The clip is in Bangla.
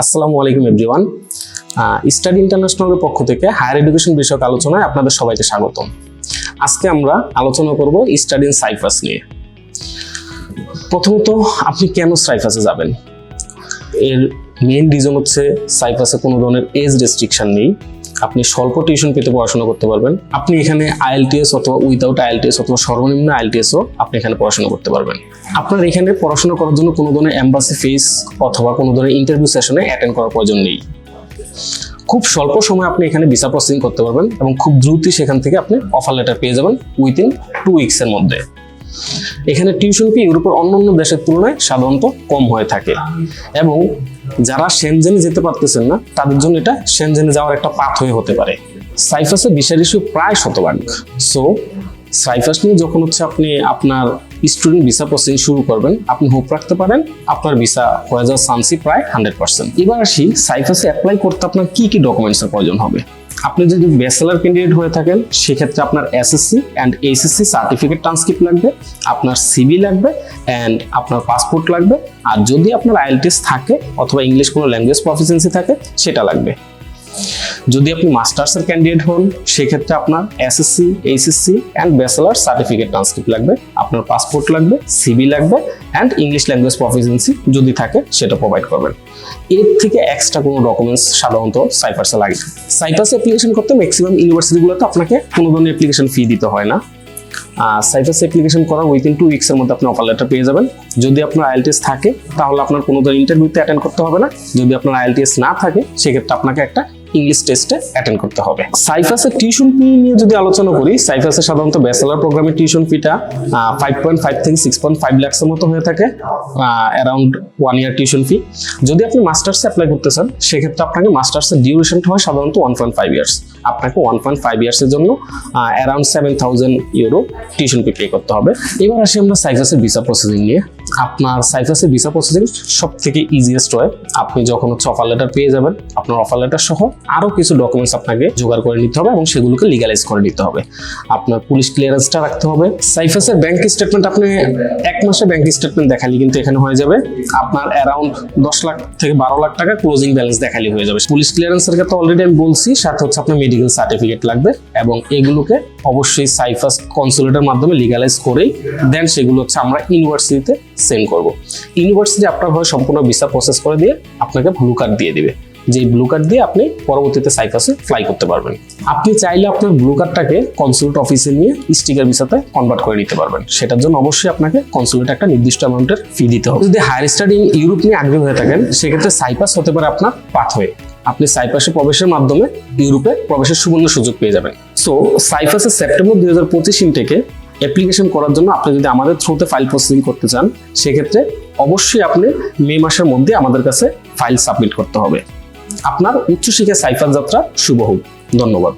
আসসালামু আলাইকুম এভরিওয়ান স্টাডি ইন্টারন্যাশনালের পক্ষ থেকে হায়ার এডুকেশন বিষয়ক আলোচনায় আপনাদের সবাইকে স্বাগতম। আজকে আমরা আলোচনা করব স্টাডি ইন সাইফাস নিয়ে। প্রথমত, আপনি কেন সাইফাসে যাবেন? এর মেইন রিজন হচ্ছে সাইফাসে কোনো ধরনের এজ রেস্ট্রিকশন নেই। আপনি স্বল্প টিউশন পেতে পড়াশোনা করতে পারবেন। আপনি এখানে আইএলটিএস অথবা উইদাউট আইএলটিএস অথবা সর্বনিম্ন আইএলটিএসও আপনি এখানে পড়াশোনা করতে পারবেন। আপনার এখানে পড়াশোনা করার জন্য কোনো ধরনের অ্যাম্বাসি ফিস অথবা কোনো ধরনের ইন্টারভিউ সেশনে অ্যাটেন্ড করার প্রয়োজন নেই। খুব স্বল্প সময় আপনি এখানে ভিসা প্রসেসিং করতে পারবেন এবং খুব দ্রুতই সেখান থেকে আপনি অফার লেটার পেয়ে যাবেন উইদিন টু উইকসের মধ্যে। এখানে টিউশন ফি ইউরোপের অন্যান্য দেশের তুলনায় সাধারণত কম হয়ে থাকে। এবং যারা সেনজেনে যেতে পারতেছেন না, তাদের জন্য এটা সেনজেনে যাওয়ার একটা পাথ হয়ে হতে পারে। সাইফাসে বিশাল ইস্যু প্রায় শতভাগ। সো সাইফাস নিয়ে যখন হচ্ছে আপনি আপনার স্টুডেন্ট ভিসা প্রসেসিং শুরু করবেন, আপনি হোপ রাখতে পারেন আপনার ভিসা হয়ে যাওয়ার চান্সই প্রায় হান্ড্রেড পার্সেন্ট এবার আসি সাইফাসে অ্যাপ্লাই করতে আপনার কি কি ডকুমেন্টসের প্রয়োজন হবে? আপনি যদি ব্যাচেলার ক্যান্ডিডেট হয়ে থাকেন, সেক্ষেত্রে আপনার SSC and HSC certificate transcript লাগবে, আপনার সিবি লাগবে অ্যান্ড আপনার পাসপোর্ট লাগবে। আর যদি আপনার আইএলটিএস থাকে, অথবা ইংলিশ কোনো ল্যাঙ্গুয়েজ প্রফিসিয়েন্সি থাকে, সেটা লাগবে। যদি আপনি মাস্টার্সের ক্যান্ডিডেট হন, সেক্ষেত্রে আপনার SSC HSC and bachelor certificate transcript লাগবে, আপনার পাসপোর্ট লাগবে সিবি লাগবে অ্যান্ড ইংলিশ ল্যাঙ্গুয়েজ প্রফিসিয়েন্সি যদি থাকে, সেটা প্রোভাইড করবেন। এর থেকে এক্সট্রা কোনো ডকুমেন্টস সাধারণত সাইফার্সে লাগে সাইফার্স অ্যাপ্লিকেশন করতে ম্যাক্সিমাম ইউনিভার্সিটিগুলোতে আপনাকে কোনো ধরনের অ্যাপ্লিকেশন ফি দিতে হয় না। সাইফাস অ্যাপ্লিকেশন করার উইদিন টু উইক্সের মধ্যে আপনি অফার লেটার পেয়ে যাবেন। যদি আপনার আইএলটিএস থাকে, তাহলে আপনার কোনো ধরনের ইন্টারভিউতে অ্যাটেন্ড করতে হবে না। যদি আপনার আইএলটিএস না থাকে, সেক্ষেত্রে আপনাকে একটা ইংলিশ টেস্টে অ্যাটেন্ড করতে হবে। সাইফাসের টিউশন ফি নিয়ে যদি আলোচনা করি সাইফাসে সাধারণত ব্যাচেলার প্রোগ্রামের টিউশন ফিটা ফাইভ পয়েন্ট ফাইভ থেকে সিক্স পয়েন্ট ফাইভ ল্যাক্সের মতো হয়ে থাকে around one year tuition fee যদি আপনি মাস্টার্সে অ্যাপ্লাই করতে চান, সেক্ষেত্রে আপনাকে মাস্টার্সের ডিউরেশনটা হয় সাধারণত ওয়ান পয়েন্ট ফাইভ ইয়ার্স আপনাকে ওয়ান পয়েন্ট ফাইভ ইয়ার্সের জন্য around seven thousand euro tuition fee pay করতে হবে। এবার আসি আমরা সাইফাসের ভিসা প্রসেসিং নিয়ে। আপনার সাইফাসের ভিসা প্রসেসিং সব থেকে ইজিয়েস্ট হয় আপনি যখন হচ্ছে অফার লেটার পেয়ে যাবেন, আপনার অফার লেটার সহ আরও কিছু ডকুমেন্টস আপনাকে জোগাড় করে নিতে হবে এবং সেগুলোকে লিগালাইজ করে নিতে হবে। আপনার পুলিশ ক্লিয়ারেন্সটা রাখতে হবে। সাইফাসের ব্যাংক স্টেটমেন্ট আপনি এক মাসে ব্যাংক স্টেটমেন্ট দেখালি কিন্তু এখানে হয়ে যাবে। আপনার অ্যারাউন্ড দশ লাখ থেকে বারো লাখ টাকা ক্লোজিং ব্যালেন্স দেখালে হয়ে যাবে। পুলিশ ক্লিয়ারেন্সের ক্ষেত্রে অলরেডি আমি বলছি, সাথে হচ্ছে আপনার মেডিকেল সার্টিফিকেট লাগবে এবং এগুলোকে অবশ্যই সাইফাস কনসুলেটের মাধ্যমে লিগালাইজ করেই দেন সেগুলো হচ্ছে আমরা ইউনিভার্সিটিতে সেন্ড করব। ইউনিভার্সিটি আপনার হয়ে সম্পূর্ণ ভিসা প্রসেস করে দিয়ে আপনাকে ব্লু কার্ড দিয়ে দিবে। যে ব্লু কার্ড দিয়ে আপনি পরবর্তীতে সাইফাসে ফ্লাই করতে পারবেন। আপনি চাইলে আপনার ব্লু কার্ডটাকে কনসুলেট অফিসে নিয়ে স্টিকার ভিসাতে কনভার্ট করে নিতে পারবেন। সেটার জন্য অবশ্যই আপনাকে কনসুলেট একটা নির্দিষ্ট অ্যামাউন্টের ফি দিতে হবে। যদি হায়ার স্টাডি ইউরোপ নিয়ে আগ্রহী হয়ে থাকেন, সেক্ষেত্রে সাইপাস হতে পারে আপনার পাথওয়ে আপনি সাইপাসে প্রবেশের মাধ্যমে ইউরোপে প্রবেশের সুবর্ণ সুযোগ পেয়ে যাবেন। সো সাইপাসের সেপ্টেম্বর দুই হাজার পঁচিশ থেকে অ্যাপ্লিকেশন করার জন্য আপনি যদি আমাদের থ্রুতে ফাইল প্রসেসিং করতে চান, সেক্ষেত্রে অবশ্যই আপনি মে মাসের মধ্যে আমাদের কাছে ফাইল সাবমিট করতে হবে। আপনার উচ্চশিক্ষা সাইফার যাত্রা শুভ হোক। ধন্যবাদ।